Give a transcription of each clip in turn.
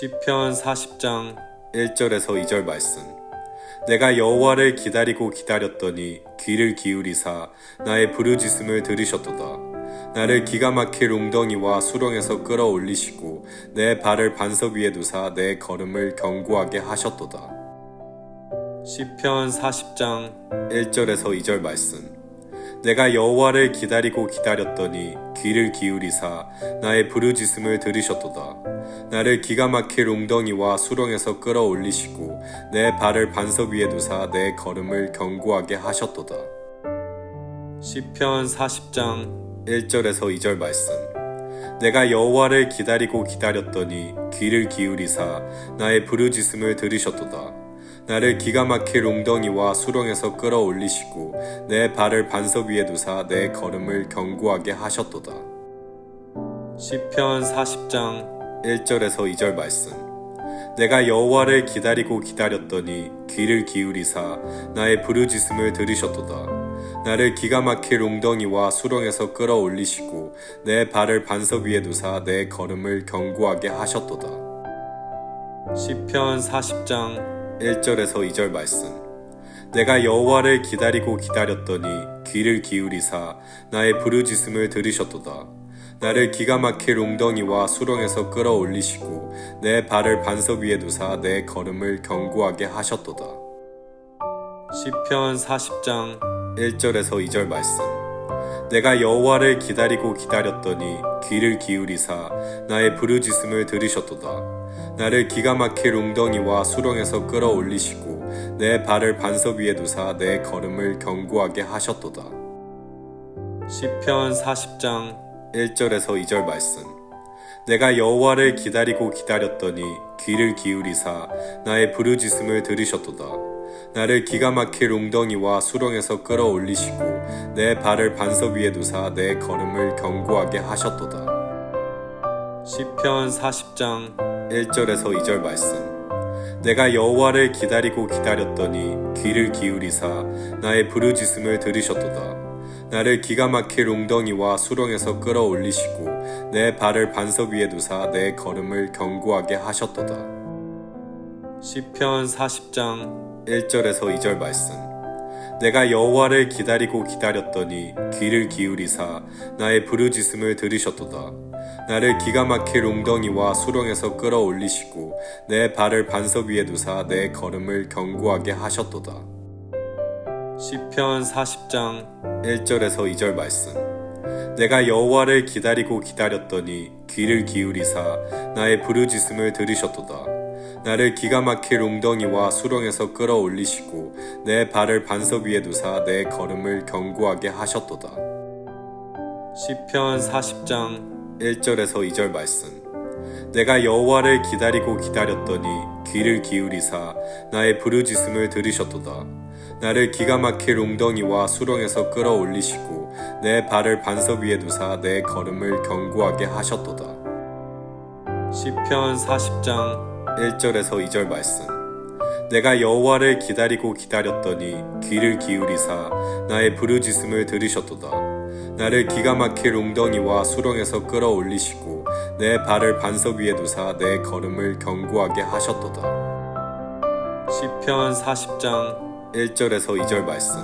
시편 40장 1절에서 2절 말씀. 내가 여호와를 기다리고 기다렸더니 귀를 기울이사 나의 부르짖음을 들으셨도다. 나를 기가 막힐 웅덩이와 수렁에서 끌어올리시고 내 발을 반석 위에 두사 내 걸음을 견고하게 하셨도다. 시편 40장 1절에서 2절 말씀. 내가 여호와를 기다리고 기다렸더니 귀를 기울이사 나의 부르짖음을 들으셨도다. 나를 기가 막힐 웅덩이와 수렁에서 끌어올리시고 내 발을 반석 위에 두사 내 걸음을 견고하게 하셨도다. 시편 40장 1절에서 2절 말씀. 내가 여호와를 기다리고 기다렸더니 귀를 기울이사 나의 부르짖음을 들으셨도다. 나를 기가 막힐 웅덩이와 수렁에서 끌어올리시고 내 발을 반석 위에 두사 내 걸음을 견고하게 하셨도다. 시편 40장 1절에서 2절 말씀. 내가 여호와를 기다리고 기다렸더니 귀를 기울이사 나의 부르짖음을 들으셨도다. 나를 기가 막힐 웅덩이와 수렁에서 끌어올리시고 내 발을 반석 위에 두사 내 걸음을 견고하게 하셨도다. 시편 40장 1절에서 2절 말씀. 내가 여호와를 기다리고 기다렸더니 귀를 기울이사 나의 부르짖음을 들으셨도다. 나를 기가 막힐 웅덩이와 수렁에서 끌어올리시고 내 발을 반석 위에 두사 내 걸음을 견고하게 하셨도다. 시편 40장 1절에서 2절 말씀. 내가 여호와를 기다리고 기다렸더니 귀를 기울이사 나의 부르짖음을 들으셨도다. 나를 기가 막힐 웅덩이와 수렁에서 끌어올리시고 내 발을 반석 위에 두사 내 걸음을 견고하게 하셨도다. 시편 40장 1절에서 2절 말씀. 내가 여호와를 기다리고 기다렸더니 귀를 기울이사 나의 부르짖음을 들으셨도다. 나를 기가 막힐 웅덩이와 수렁에서 끌어올리시고 내 발을 반석 위에 두사 내 걸음을 견고하게 하셨도다. 시편 40장 1절에서 2절 말씀. 내가 여호와를 기다리고 기다렸더니 귀를 기울이사 나의 부르짖음을 들으셨도다. 나를 기가 막힐 웅덩이와 수렁에서 끌어올리시고 내 발을 반석 위에 두사 내 걸음을 견고하게 하셨도다. 시편 40장 1절에서 2절 말씀. 내가 여호와를 기다리고 기다렸더니 귀를 기울이사 나의 부르짖음을 들으셨도다. 나를 기가 막힐 웅덩이와 수렁에서 끌어올리시고 내 발을 반석 위에 두사 내 걸음을 견고하게 하셨도다. 시편 40장 1절에서 2절 말씀. 내가 여호와를 기다리고 기다렸더니 귀를 기울이사 나의 부르짖음을 들으셨도다. 나를 기가 막힐 웅덩이와 수렁에서 끌어올리시고 내 발을 반석 위에 두사 내 걸음을 견고하게 하셨도다. 시편 40장 1절에서 2절 말씀. 내가 여호와를 기다리고 기다렸더니 귀를 기울이사 나의 부르짖음을 들으셨도다. 나를 기가 막힐 웅덩이와 수렁에서 끌어올리시고 내 발을 반석 위에 두사 내 걸음을 견고하게 하셨도다. 시편 40장 1절에서 2절 말씀. 내가 여호와를 기다리고 기다렸더니 귀를 기울이사 나의 부르짖음을 들으셨도다. 나를 기가 막힐 웅덩이와 수렁에서 끌어올리시고 내 발을 반석 위에 두사 내 걸음을 견고하게 하셨도다. 시편 40장 1절에서 2절 말씀.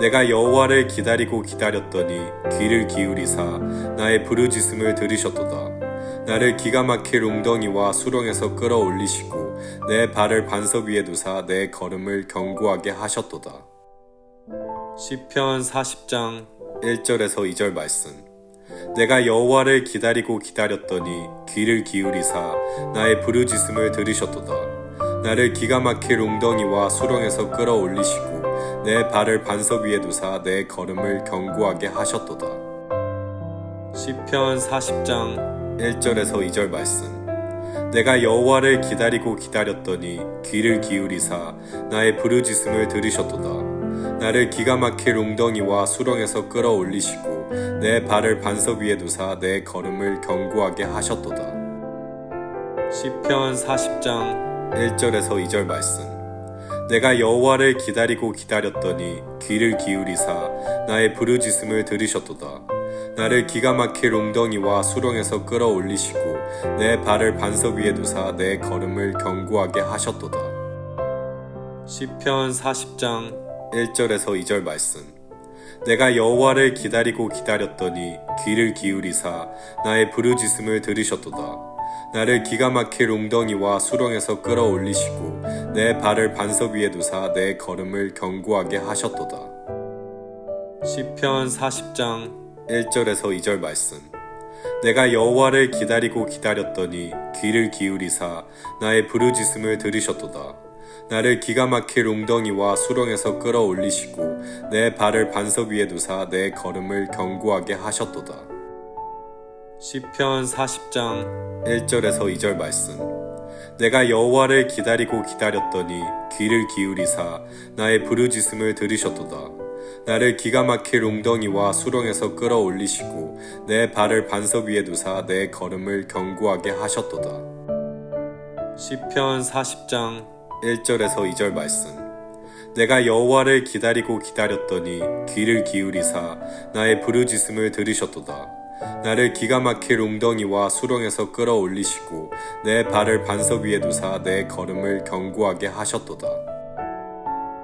내가 여호와를 기다리고 기다렸더니 귀를 기울이사 나의 부르짖음을 들으셨도다. 나를 기가 막힐 웅덩이와 수렁에서 끌어올리시고 내 발을 반석 위에 두사 내 걸음을 견고하게 하셨도다. 시편 40장 1절에서 2절 말씀. 내가 여호와를 기다리고 기다렸더니 귀를 기울이사 나의 부르짖음을 들으셨도다. 나를 기가 막힐 웅덩이와 수렁에서 끌어올리시고 내 발을 반석 위에 두사 내 걸음을 견고하게 하셨도다. 시편 40장 1절에서 2절 말씀. 내가 여호와를 기다리고 기다렸더니 귀를 기울이사 나의 부르짖음을 들으셨도다. 나를 기가 막힐 웅덩이와 수렁에서 끌어올리시고 내 발을 반석 위에 두사 내 걸음을 견고하게 하셨도다. 시편 40장 1절에서 2절 말씀. 내가 여호와를 기다리고 기다렸더니 귀를 기울이사 나의 부르짖음을 들으셨도다. 나를 기가 막힐 웅덩이와 수렁에서 끌어올리시고 내 발을 반석 위에 두사 내 걸음을 견고하게 하셨도다. 시편 40장 1절에서 2절 말씀. 내가 여호와를 기다리고 기다렸더니 귀를 기울이사 나의 부르짖음을 들으셨도다. 나를 기가 막힐 웅덩이와 수렁에서 끌어올리시고 내 발을 반석 위에 두사 내 걸음을 견고하게 하셨도다. 시편 40장 1절에서 2절 말씀. 내가 여호와를 기다리고 기다렸더니 귀를 기울이사 나의 부르짖음을 들으셨도다. 나를 기가 막힐 웅덩이와 수렁에서 끌어올리시고 내 발을 반석 위에 두사 내 걸음을 견고하게 하셨도다. 시편 40장 1절에서 2절 말씀. 내가 여호와를 기다리고 기다렸더니 귀를 기울이사 나의 부르짖음을 들으셨도다. 나를 기가 막힐 웅덩이와 수렁에서 끌어올리시고 내 발을 반석 위에 두사 내 걸음을 견고하게 하셨도다. 시편 40장 1절에서 2절 말씀. 내가 여호와를 기다리고 기다렸더니 귀를 기울이사 나의 부르짖음을 들으셨도다. 나를 기가 막힐 웅덩이와 수렁에서 끌어올리시고 내 발을 반석 위에 두사 내 걸음을 견고하게 하셨도다.